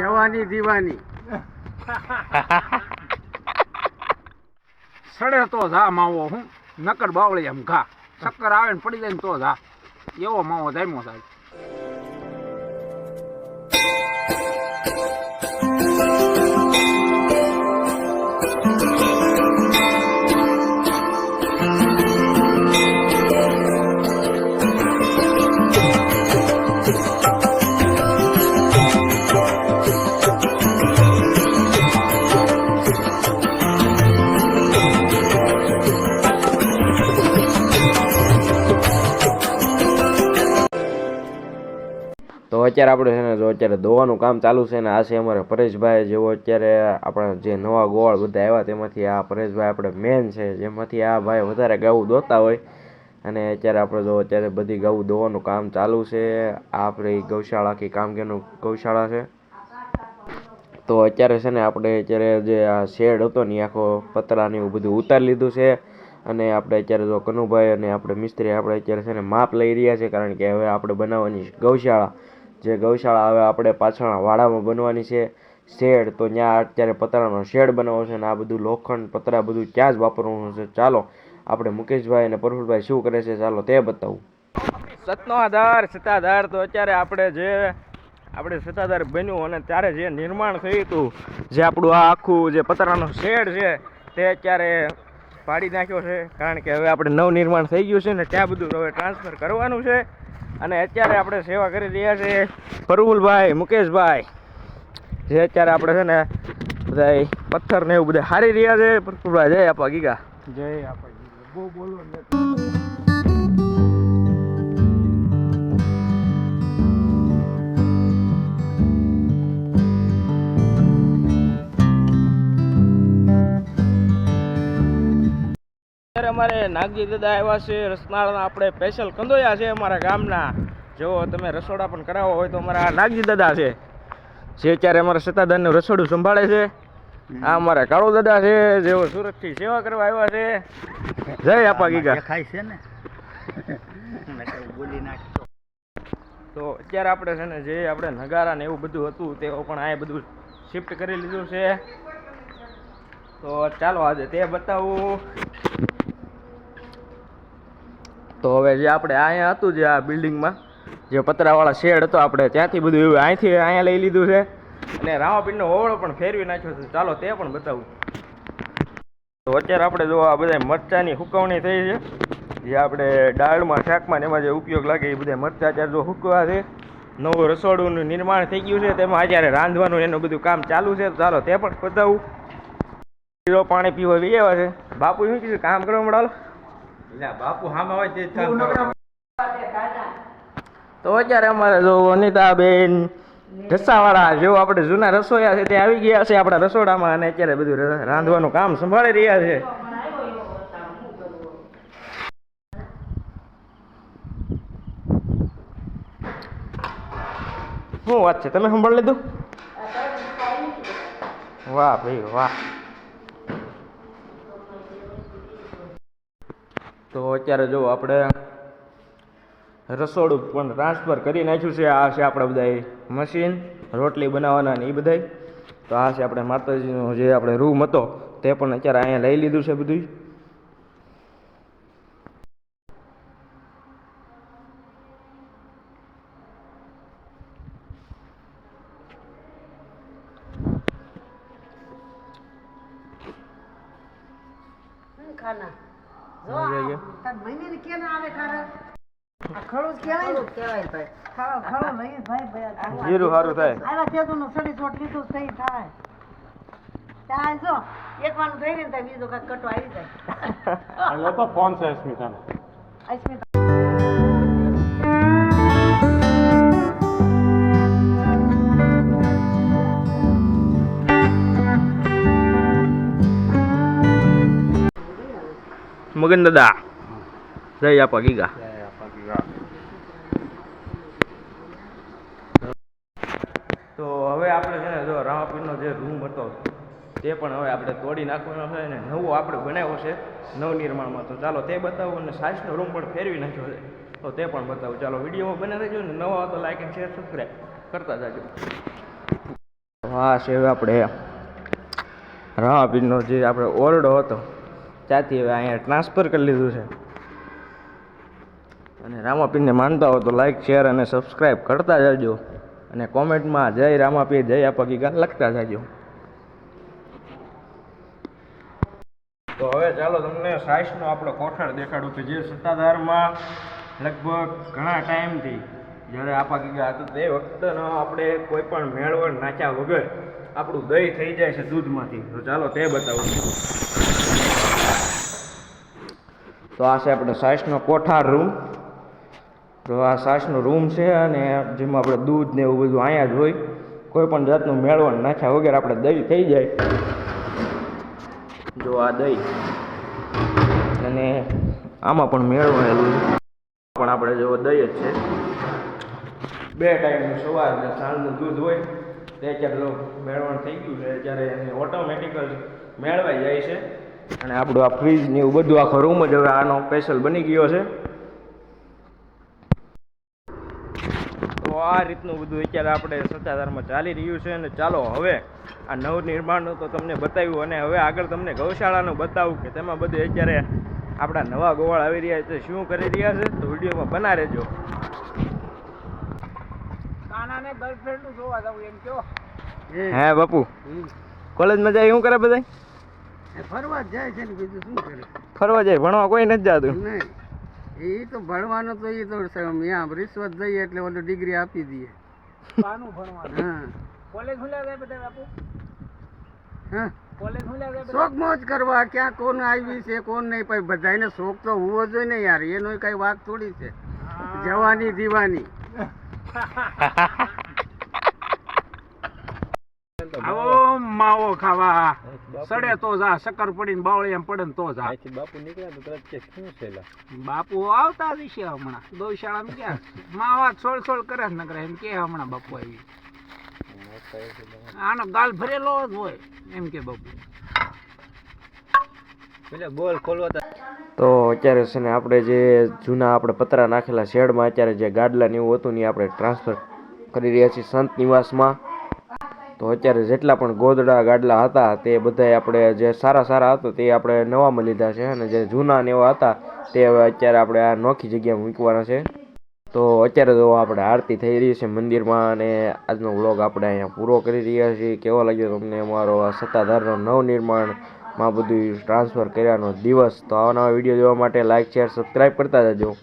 જવાની દીવાની. સડે તો જા માવો હું. નકર બાવળી એમ ઘા. ચક્કર આવે ને પડી જાય ને તો જા. એવો માવો જામ્યો સાહેબ. તો અત્યારે આપણે છે ને, જો અત્યારે દોવાનું કામ ચાલુ છે ને, આ છે અમારે પરેશભાઈ જેવો અત્યારે આપણા જે નવા ગોળ બધા આવ્યા તેમાંથી આ પરેશભાઈ આપણે મેન છે, જેમાંથી આ ભાઈ વધારે ગાવું દોતા હોય. અને અત્યારે આપણે જો અત્યારે બધી ગાવું દોવાનું કામ ચાલુ છે, આ આપણી ગૌશાળા કે કામગીરીનું ગૌશાળા છે. તો અત્યારે છે ને, આપણે અત્યારે જે આ શેડ હતો ને આખો પતરાને એવું બધું ઉતારી લીધું છે. અને આપણે અત્યારે જો કનુભાઈ અને આપણે મિસ્ત્રી આપણે અત્યારે છે ને, માપ લઈ રહ્યા છે, કારણ કે હવે આપણે બનાવવાની ગૌશાળા. જે ગૌશાળા હવે આપણે પાછળના વાડામાં બનવાની છે, શેડ, તો ત્યાં અત્યારે પતરાનો શેડ બનાવવો છે અને આ બધું લોખંડ, પતરા બધું ત્યાં જ વાપરવાનું છે? ચાલો, આપણે મુકેશભાઈ અને પ્રફુલભાઈ શું કરે છે ચાલો તે બતાવું. સતનો આધાર સત્તાધાર તો અત્યારે આપણે જે, આપણે સત્તાધાર બન્યું અને ત્યારે જે નિર્માણ થયું હતું, જે આપણું આ આખું જે પતરાનો શેડ છે, તે અત્યારે પાડી નાખ્યો છે. કારણ કે હવે આપણે નવ નિર્માણ થઈ ગયું છે ને ત્યાં બધું હવે ટ્રાન્સફર કરવાનું છે. અને અત્યારે આપણે સેવા કરી રહ્યા છે પ્રફુલભાઈ, મુકેશભાઈ. જે અત્યારે આપણે છે ને બધા પથ્થર ને એવું બધા હારી રહ્યા છે. પ્રફુલભાઈ, જય આપા ગીગા. જય આપણે બહુ બોલો અત્યારે અમારે નાગજી દાદા આવ્યા છે. રસનાળના આપણે સ્પેશિયલ કંદોયા છે અમારા ગામના. જો તમે રસોડા પણ કરાવવા હોય તો અમારા નાગજી દાદા છે. જે અત્યારે અમારા સતાદાનનું રસોડું સંભાળે છે. આ અમારા કાળુ દાદા છે જેઓ સુરતથી સેવા કરવા આવ્યા છે. જય આપા ગીગા. ખાય છે ને. બોલી નાખતો તો અત્યારે આપણે છે ને જે આપણે નગારા ને એવું બધું હતું તેઓ પણ આ બધું શિફ્ટ કરી લીધું છે. તો ચાલો આજે તે બતાવું. તો હવે જે આપણે અહીંયા હતું જે આ બિલ્ડિંગમાં જે પતરાવાળા શેડ હતો આપણે, ત્યાંથી બધું એવું અહીંથી અહીંયા લઈ લીધું છે. અને રામાપીરનો ઓવળો પણ ફેરવી નાખ્યો છે. ચાલો તે પણ બતાવું. તો અત્યારે આપણે જો આ બધા મરચાંની હુકવણી થઈ છે. જે આપણે દાળમાં શાકમાં એમાં જે ઉપયોગ લાગે એ બધા મરચાં અત્યારે જો હુકવા છે. નવું રસોડુંનું નિર્માણ થઈ ગયું છે. તેમાં અત્યારે રાંધવાનું એનું બધું કામ ચાલુ છે ચાલો તે પણ બતાવું. પીરો પાણી પીવો બી એવા છે. બાપુ શું કીધું કામ કરવા મળાલો બાપુ હામાં હોય તે તો અત્યારે અમારે જો અનિતાબેન ઢસાવાળા જેવો આપણે જૂના રસોયા છે તે આવી ગયા છે આપણા રસોડામાં અને અત્યારે બધું રાંધવાનું કામ સંભાળી રહ્યા છે. શું વાત છે? તમે સંભાળી લીધું? વાહ ભાઈ વાહ. તો અત્યારે જો આપણે રસોડું પણ ટ્રાન્સફર કરી નાખ્યું છે. આ છે આપણા બધા મશીન રોટલી બનાવવાના ને એ બધાય. તો આ છે આપણે માતાજીનો જે આપણે રૂમ હતો, તે પણ અત્યારે અહીંયા લઈ લીધું છે બધું ખાના. જીરું સારું થાય. આવા તેદુનું સડી ચોટ લીધું થઈ થાય. ત્યાં જો એક વાનું થઈ ને બીજો કઈ કટો આવી જાય. તો ફોન છે અસ્મિતા. મગન દાદા. જય આપા ગીગા. તો હવે આપણે છે ને જો રામાપીરનો જે રૂમ હતો, તે પણ હવે આપણે તોડી નાખવાનો છે ને નવો આપણે બનાવ્યો છે નવનિર્માણમાં. તો ચાલો તે બતાવો અને સાસનો રૂમ પણ ફેરવી નાખ્યો છે. તો તે પણ બતાવું. ચાલો વિડીયોમાં બને રહેજો ને. નવા તો લાઈક એન્ડ શેર સબસ્ક્રાઈબ કરતા જાજો. હા છે આપણે રામાપીરનો જે આપણે ઓરડો હતો ત્યાંથી હવે અહીંયા ટ્રાન્સફર કરી લીધું છે. અને રામાપીરને માનતા હો તો લાઇક શેર અને સબસ્ક્રાઈબ કરતા જજો. અને કોમેન્ટમાં જય રામાપીર, જય આપા ગીગા લખતા જજો. તો હવે ચાલો તમને સાઈસનો આપણો કોઠાર દેખાડું કે જે સત્તાધારમાં લગભગ ઘણા ટાઈમથી જ્યારે આપા ગીગા હતું, તે વખતનો આપણે કોઈ પણ મેળવણ નાખ્યા વગર આપણું દહીં થઈ જાય છે દૂધમાંથી. તો ચાલો તે બતાવું. તો આ છે આપણે સાઈસનો કોઠાર રૂમ તો આ સાસનો રૂમ છે અને જેમાં આપણે દૂધ ને એવું બધું અહીંયા જ હોય. કોઈ પણ જાતનું મેળવણ નાખ્યા વગેરે આપણે દહીં થઈ જાય. જો આ દહીં. અને આમાં પણ મેળવણેલું છે. પણ આપણે જો દહીં જ છે. બે ટાઈમનું સવાર અને સાંજનું દૂધ હોય, તે અત્યારે મેળવણ થઈ ગયું છે ત્યારે એને ઓટોમેટિક મેળવાઈ જાય છે. અને આપણું આ ફ્રીજ ને એવું બધું આખો રૂમ જ હવે આનો સ્પેશિયલ બની ગયો છે. તો આ રીતનું બધું અત્યારે આપણે સત્તાધારમાં ચાલી રહ્યું છે અને ચાલો હવે આ નવનિર્માણનું તો તમને બતાવ્યું અને હવે આગળ તમને ગૌશાળાનું બતાવું કે તેમાં બધું અત્યારે આપણા નવા ગોવાળ આવી રહ્યા છે. શું કરી રહ્યા છે? તો વિડીયોમાં બના રહેજો. કાનાને ગર્લફ્રેન્ડ જોવા જવું એમ કયો. હે બાપુ. કોલેજમાં જાય શું કરે બધા? ફરવા જાય છે ને બીજું શું કરે? ફરવા જાય ભણવા કોઈ નથી જતું. નહીં. એ તો ભણવાનું તો એ તો રિશ્વત દઈએ એટલે ઓલું ડિગ્રી આપી દઈએ. કાનું ભણવાનું? હા. કોલેજ ખુલ્યા જાય બધા બાપુ? હા. કોલેજ ખુલ્યા જાય બધા શોખ મોજ કરવા ક્યાં કોણ આવી છે કોણ નહીં બધાને શોખ તો હોવો જોઈએ ને યાર એનો કઈ વાત થોડી છે. જવાની દીવાની આવો માવો ખાવા. સડે તો જા શક્કર પડીને એમ પડે ને તો જા. બાપુ નીકળ્યા તો થયેલા બાપુ આવતા જ છે હમણાં. ગૌશાળામાં ક્યાં માવા સોળ સોળ કરે જ ન કરે એમ કે હમણાં બાપુ આવી. આનો ગાલ ભરેલો જ હોય એમ કે બાપુ. તો અત્યારે છે ને આપણે જે જૂના આપણે પતરા નાખેલા શેડમાં અત્યારે જે ગાડલા ને એવું હતું ને આપણે ટ્રાન્સફર કરી રહ્યા છીએ સંત નિવાસમાં. તો અત્યારે જેટલા પણ ગોદડા ગાડલા હતા તે બધાય આપણે જે સારા સારા હતા તે આપણે નવામાં લીધા છે અને જે જૂના ને એવા હતા તે હવે અત્યારે આપણે આ નોખી જગ્યામાં મૂકવાના છે. તો અત્યારે તો આપણે આરતી થઈ રહી છે મંદિરમાં અને આજનો વ્લોગ આપણે અહીંયા પૂરો કરી રહ્યા છીએ. કેવો લાગ્યો તમને અમારો સત્તાધારનો નવનિર્માણમાં બધું ટ્રાન્સફર કર્યાનો દિવસ? તો આવા નવા વીડિયો જોવા માટે લાઇક શેર સબસ્ક્રાઈબ કરતા જજો.